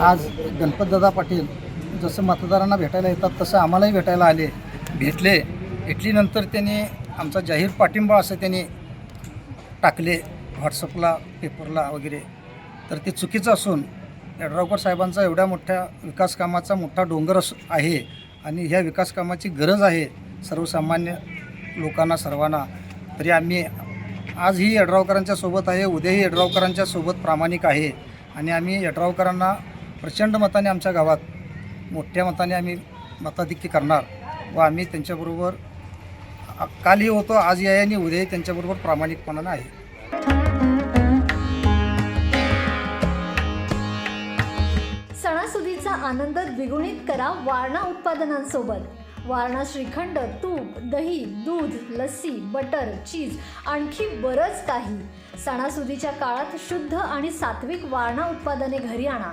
आज गणपतदादा पाटील जसं मतदारांना भेटायला येतात तसं आम्हालाही भेटायला आले भेटले. भेटलीनंतर त्यांनी आमचा जाहीर पाठिंबा असं त्यांनी टाकले व्हॉट्सअपला पेपरला वगैरे. तर ते चुकीचं असून यड्रावकर साहेबांचा एवढ्या मोठ्या विकास कामाचा मोठा डोंगर अस आहे आणि ह्या विकास कामाची गरज आहे सर्वसामान्य लोकांना सर्वांना. तरी आम्ही आजही यड्रावकरांच्या सोबत आहे उद्याही यड्रावकरांच्या सोबत प्रामाणिक आहे. आणि आम्ही यड्रावकरांना प्रचंड मताने आमच्या गावात मोठ्या मताने आम्ही मताधिक्य करणार व आम्ही त्यांच्याबरोबर कालही होतो आज या आणि उद्याही त्यांच्याबरोबर प्रामाणिकपणानं आहे. सणासुदीचा आनंद द्विगुणित करा वारणा उत्पादनांसोबत. वारणा श्रीखंड तूप दही दूध लस्सी बटर चीज आणखी बरंच काही. सणासुदीच्या काळात शुद्ध आणि सात्विक वारणा उत्पादने घरी आणा.